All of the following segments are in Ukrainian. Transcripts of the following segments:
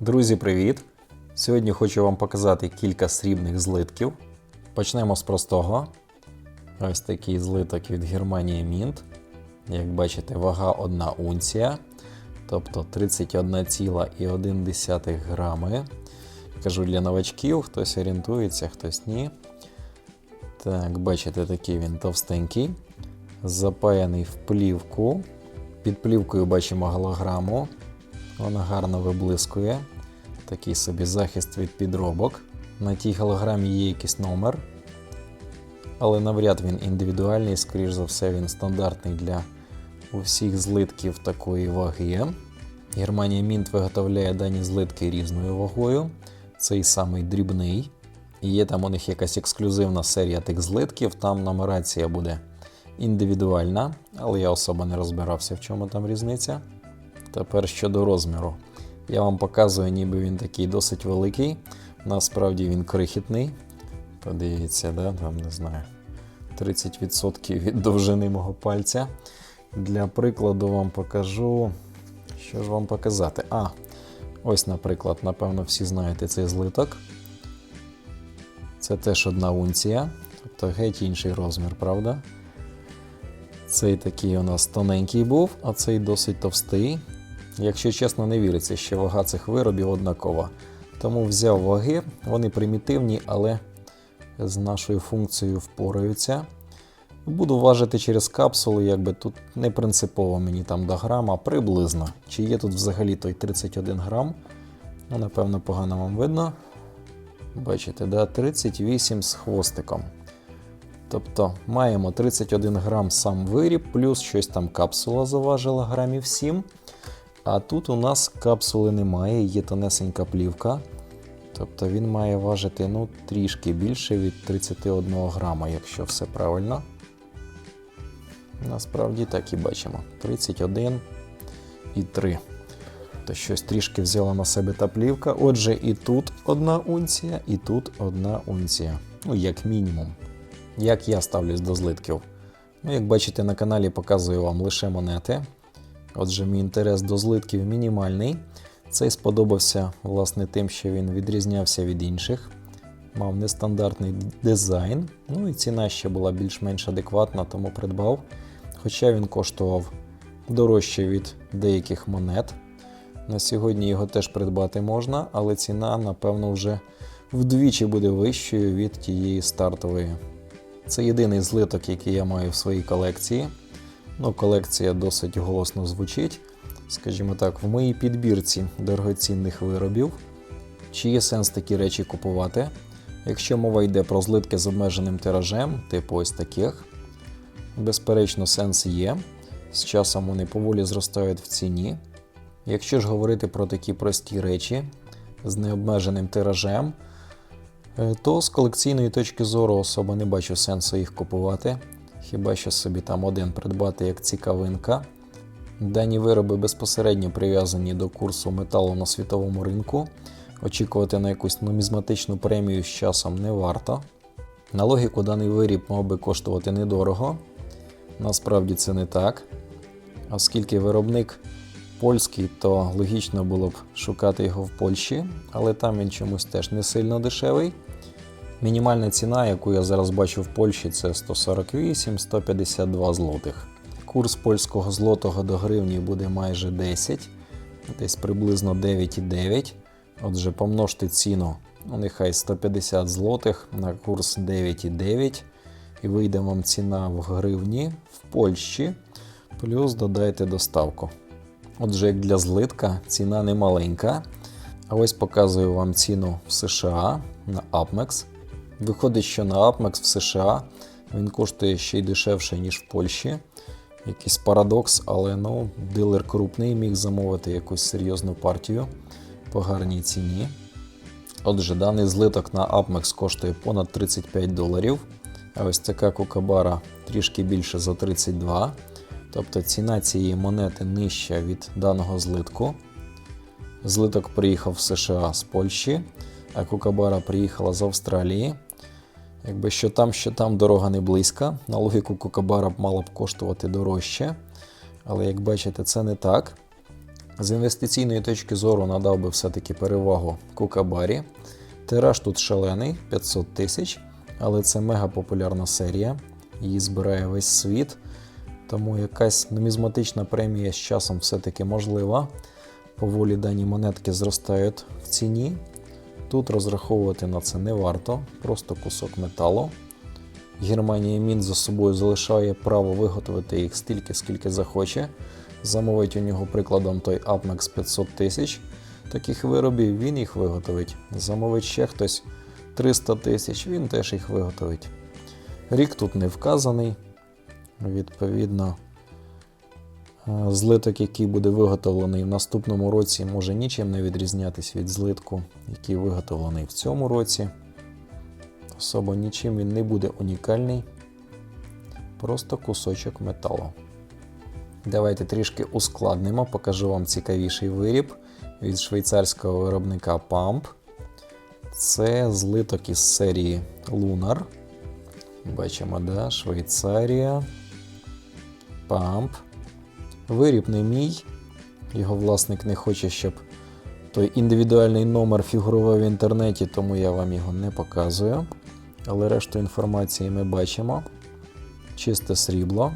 Друзі, привіт! Сьогодні хочу вам показати кілька срібних злитків. Почнемо з простого. Ось такий злиток від Германії Мінт. Як бачите, вага 1 унція, тобто 31,1 грами. Кажу для новачків, хтось орієнтується, хтось ні. Так, бачите, такий він товстенький, запаяний в плівку. Під плівкою бачимо голограму. Вона гарно виблискує. Такий собі захист від підробок. На тій голограмі є якийсь номер, але навряд він індивідуальний, скоріш за все, він стандартний для усіх злитків такої ваги. Германія Мінт виготовляє дані злитки різною вагою. Цей самий дрібний. І є там у них якась ексклюзивна серія тих злитків, там нумерація буде індивідуальна, але я особо не розбирався, в чому там різниця. Тепер щодо розміру. Я вам показую, ніби він такий досить великий. Насправді він крихітний. Подивіться, да? там не знаю. 30% від довжини мого пальця. Для прикладу вам покажу. Що ж вам показати? А, ось, наприклад, напевно, всі знаєте цей злиток. Це теж одна унція, тобто геть інший розмір, правда? Цей такий у нас тоненький був, а цей досить товстий. Якщо чесно, не віриться, що вага цих виробів однакова. Тому взяв ваги, вони примітивні, але з нашою функцією впораються. Буду важити через капсулу, якби тут не принципово мені там до грама, приблизно. Чи є тут взагалі той 31 грам? Ну, напевно, погано вам видно. Бачите, да? 38 з хвостиком. Тобто маємо 31 грам сам виріб, плюс щось там капсула заважила грамів 7. А тут у нас капсули немає, є тонесенька плівка. Тобто він має важити ну, трішки більше від 31 грама, якщо все правильно. Насправді так і бачимо. 31 і 3. То щось трішки взяла на себе та плівка. Отже, і тут одна унція, і тут одна унція. Ну, як мінімум. Як я ставлюсь до злитків? Ну, як бачите, на каналі показую вам лише монети. Отже, мій інтерес до злитків мінімальний. Цей сподобався власне тим, що він відрізнявся від інших, мав нестандартний дизайн. Ну і ціна ще була більш-менш адекватна, тому придбав. Хоча він коштував дорожче від деяких монет. На сьогодні його теж придбати можна, але ціна, напевно, вже вдвічі буде вищою від тієї стартової. Це єдиний злиток, який я маю в своїй колекції. Ну, колекція досить голосно звучить. Скажімо так, в моїй підбірці дорогоцінних виробів. Чи є сенс такі речі купувати? Якщо мова йде про злитки з обмеженим тиражем, типу ось таких, безперечно, сенс є. З часом вони поволі зростають в ціні. Якщо ж говорити про такі прості речі з необмеженим тиражем, е, то з колекційної точки зору особо не бачу сенсу їх купувати. Хіба що собі там один придбати як цікавинка. Дані вироби безпосередньо прив'язані до курсу металу на світовому ринку. Очікувати на якусь нумізматичну премію з часом не варто. На логіку даний виріб мав би коштувати недорого. Насправді це не так. Оскільки виробник польський, то логічно було б шукати його в Польщі, але там він чомусь теж не сильно дешевий. Мінімальна ціна, яку я зараз бачу в Польщі, це 148-152 злотих. Курс польського злотого до гривні буде майже 10, десь приблизно 9,9. Отже, помножте ціну, ну нехай 150 злотих на курс 9,9. І вийде вам ціна в гривні в Польщі. Плюс додайте доставку. Отже, як для злитка, ціна не маленька. А ось показую вам ціну в США на Upmex. Виходить, що на Upmex в США він коштує ще й дешевше, ніж в Польщі. Якийсь парадокс, але ну, дилер крупний міг замовити якусь серйозну партію по гарній ціні. Отже, даний злиток на Upmex коштує понад 35 доларів. А ось така кукабара трішки більше за 32. Тобто ціна цієї монети нижча від даного злитку. Злиток приїхав в США з Польщі, а кукабара приїхала з Австралії. Якби що там, що там дорога не близька. На логіку кукабара б мала б коштувати дорожче. Але як бачите, це не так. З інвестиційної точки зору надав би все-таки перевагу Кукабарі. Тираж тут шалений 500 тисяч, але це мега популярна серія. Її збирає весь світ. Тому якась нумізматична премія з часом все-таки можлива. Поволі дані монетки зростають в ціні. Тут розраховувати на це не варто, просто кусок металу. Германія Мінт за собою залишає право виготовити їх стільки, скільки захоче. Замовить у нього прикладом той Apmex 500 тисяч таких виробів, він їх виготовить. Замовить ще хтось 300 тисяч, він теж їх виготовить. Рік тут не вказаний. Відповідно, злиток, який буде виготовлений в наступному році, може нічим не відрізнятися від злитку, який виготовлений в цьому році. Особо нічим він не буде унікальний. Просто кусочок металу. Давайте трішки ускладнимо, покажу вам цікавіший виріб від швейцарського виробника Pump. Це злиток із серії Lunar. Бачимо, да? Швейцарія. Pump. Виріб не мій. Його власник не хоче, щоб той індивідуальний номер фігурував в інтернеті, тому я вам його не показую. Але решту інформації ми бачимо. Чисте срібло,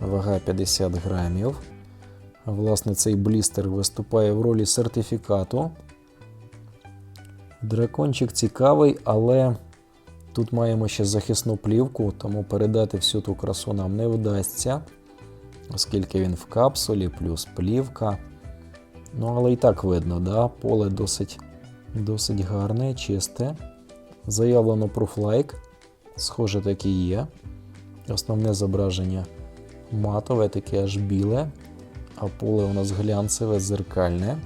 вага 50 грамів. Власне, цей блістер виступає в ролі сертифікату. Дракончик цікавий, але тут маємо ще захисну плівку, тому передати всю ту красу нам не вдасться, оскільки він в капсулі, плюс плівка. Ну, але і так видно, да? поле досить, досить гарне, чисте. Заявлено пруфлайк. Схоже, так і є. Основне зображення матове, таке аж біле, а поле у нас глянцеве, зеркальне.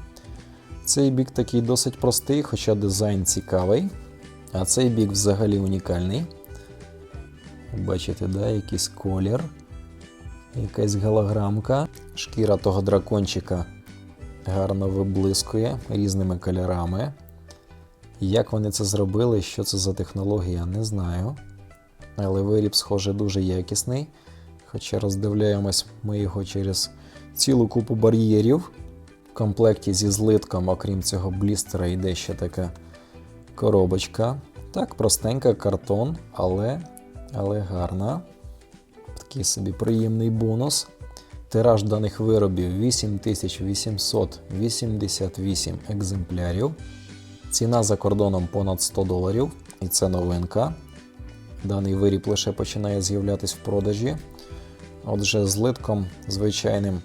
Цей бік такий досить простий, хоча дизайн цікавий. А цей бік взагалі унікальний. Бачите, да, якийсь колір, якась голограмка. Шкіра того дракончика гарно виблискує різними кольорами. Як вони це зробили, що це за технологія, не знаю. Але виріб, схоже, дуже якісний. Хоча роздивляємось ми його через цілу купу бар'єрів. В комплекті зі злитком, окрім цього блістера, йде ще така коробочка. Так, простенька картон, але, але гарна. Такий собі приємний бонус. Тираж даних виробів 8888 екземплярів. Ціна за кордоном понад 100 доларів, і це новинка. Даний виріб лише починає з'являтися в продажі. Отже, злитком звичайним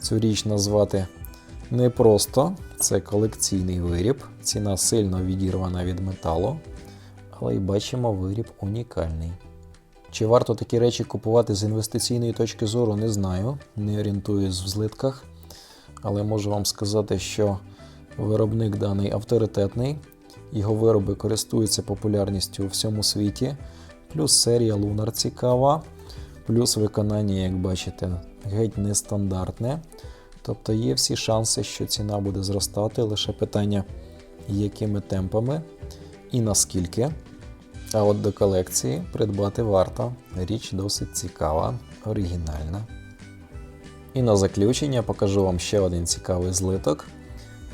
цю річ назвати непросто. Це колекційний виріб. Ціна сильно відірвана від металу. Але й бачимо, виріб унікальний. Чи варто такі речі купувати з інвестиційної точки зору, не знаю. Не орієнтуюсь в злитках. Але можу вам сказати, що виробник даний авторитетний, його вироби користуються популярністю у всьому світі. Плюс серія Lunar цікава, плюс виконання, як бачите, геть нестандартне. Тобто є всі шанси, що ціна буде зростати, лише питання, якими темпами і наскільки. А от до колекції придбати варто. Річ досить цікава, оригінальна. І на заключення покажу вам ще один цікавий злиток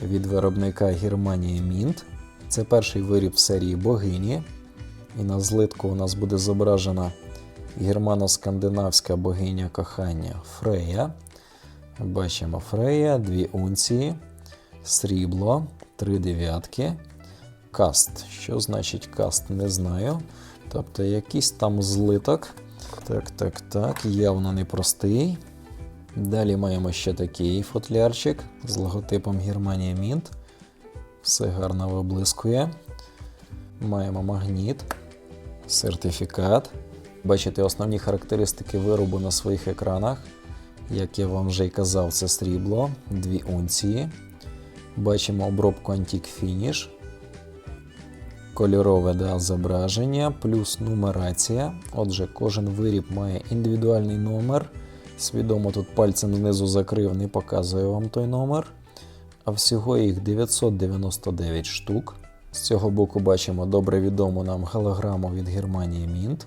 від виробника Германія Mint. Це перший виріб в серії богині. І на злитку у нас буде зображена германо-скандинавська богиня кохання Фрея. Бачимо Фрея, 2 унції, срібло, 3 дев'ятки, каст. Що значить каст, не знаю. Тобто якийсь там злиток. Так, так, так, явно непростий. Далі маємо ще такий футлярчик з логотипом Германія Мінт. Все гарно виблискує. Маємо магніт, сертифікат. Бачите основні характеристики виробу на своїх екранах. Як я вам вже й казав, це срібло, 2 унції. Бачимо обробку Antique Finish. Кольорове да, зображення, плюс нумерація. Отже, кожен виріб має індивідуальний номер. Свідомо тут пальцем знизу закрив, не показую вам той номер. А всього їх 999 штук. З цього боку бачимо добре відому нам голограму від Германії Mint.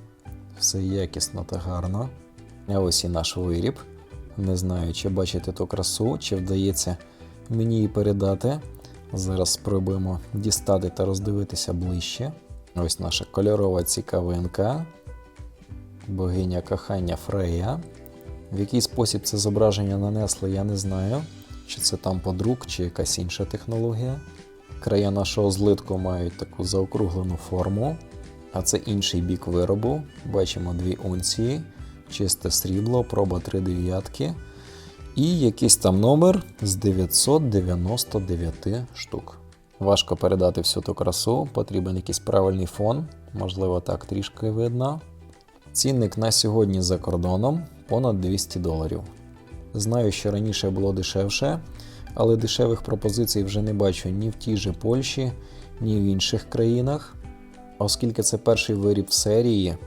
Все якісно та гарно. А ось і наш виріб. Не знаю, чи бачите ту красу, чи вдається мені її передати. Зараз спробуємо дістати та роздивитися ближче. Ось наша кольорова цікавинка, богиня кохання Фрея. В який спосіб це зображення нанесли, я не знаю. Чи це там подрук, чи якась інша технологія. Края нашого злитку мають таку заокруглену форму, а це інший бік виробу. Бачимо дві унції, чисте срібло, проба 3 дев'ятки. І якийсь там номер з 999 штук. Важко передати всю ту красу, потрібен якийсь правильний фон, можливо, так трішки видно. Цінник на сьогодні за кордоном понад 200 доларів. Знаю, що раніше було дешевше, але дешевих пропозицій вже не бачу ні в тій же Польщі, ні в інших країнах. Оскільки це перший виріб в серії,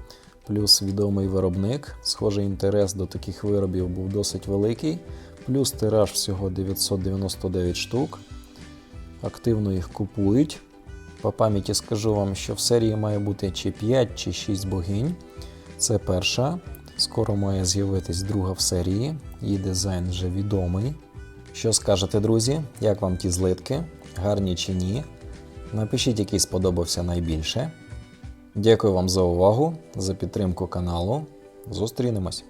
плюс відомий виробник, схожий інтерес до таких виробів був досить великий, плюс тираж всього 999 штук. Активно їх купують. По пам'яті скажу вам, що в серії має бути чи 5, чи 6 богинь. Це перша. Скоро має з'явитись друга в серії. Її дизайн вже відомий. Що скажете, друзі? Як вам ті злитки? Гарні чи ні? Напишіть, який сподобався найбільше. Дякую вам за увагу, за підтримку каналу. Зустрінемось!